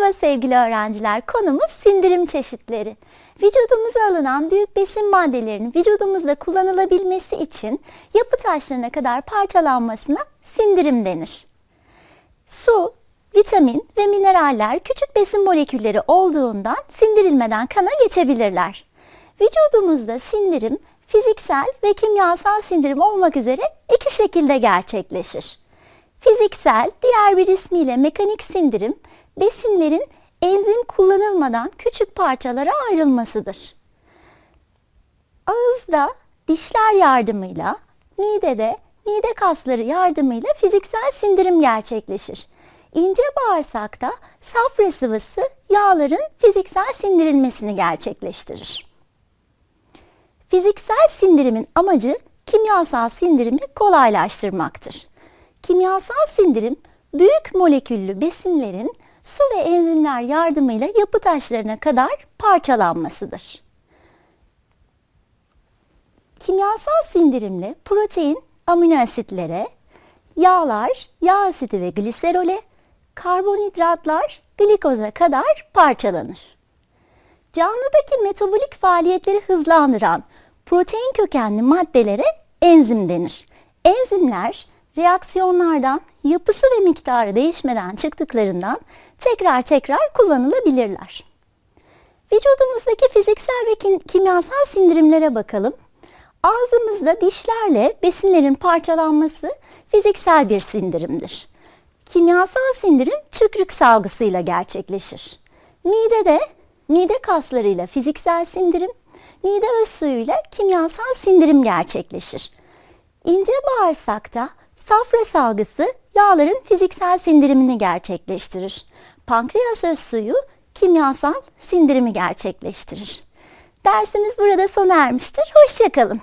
Merhaba sevgili öğrenciler. Konumuz sindirim çeşitleri. Vücudumuza alınan büyük besin maddelerinin vücudumuzda kullanılabilmesi için yapı taşlarına kadar parçalanmasına sindirim denir. Su, vitamin ve mineraller küçük besin molekülleri olduğundan sindirilmeden kana geçebilirler. Vücudumuzda sindirim fiziksel ve kimyasal sindirim olmak üzere iki şekilde gerçekleşir. Fiziksel, diğer bir ismiyle mekanik sindirim, besinlerin enzim kullanılmadan küçük parçalara ayrılmasıdır. Ağızda dişler yardımıyla, midede mide kasları yardımıyla fiziksel sindirim gerçekleşir. İnce bağırsakta safra sıvısı yağların fiziksel sindirilmesini gerçekleştirir. Fiziksel sindirimin amacı kimyasal sindirimi kolaylaştırmaktır. Kimyasal sindirim büyük moleküllü besinlerin su ve enzimler yardımıyla yapı taşlarına kadar parçalanmasıdır. Kimyasal sindirimle protein amino asitlere, yağlar yağ asidi ve gliserole, karbonhidratlar glikoza kadar parçalanır. Canlıdaki metabolik faaliyetleri hızlandıran protein kökenli maddelere enzim denir. Enzimler reaksiyonlardan yapısı ve miktarı değişmeden çıktıklarından tekrar tekrar kullanılabilirler. Vücudumuzdaki fiziksel ve kimyasal sindirimlere bakalım. Ağzımızda dişlerle besinlerin parçalanması fiziksel bir sindirimdir. Kimyasal sindirim tükürük salgısıyla gerçekleşir. Midede mide kaslarıyla fiziksel sindirim, mide öz suyuyla kimyasal sindirim gerçekleşir. İnce bağırsakta safra salgısı yağların fiziksel sindirimini gerçekleştirir. Pankreas öz suyu kimyasal sindirimi gerçekleştirir. Dersimiz burada sona ermiştir. Hoşçakalın.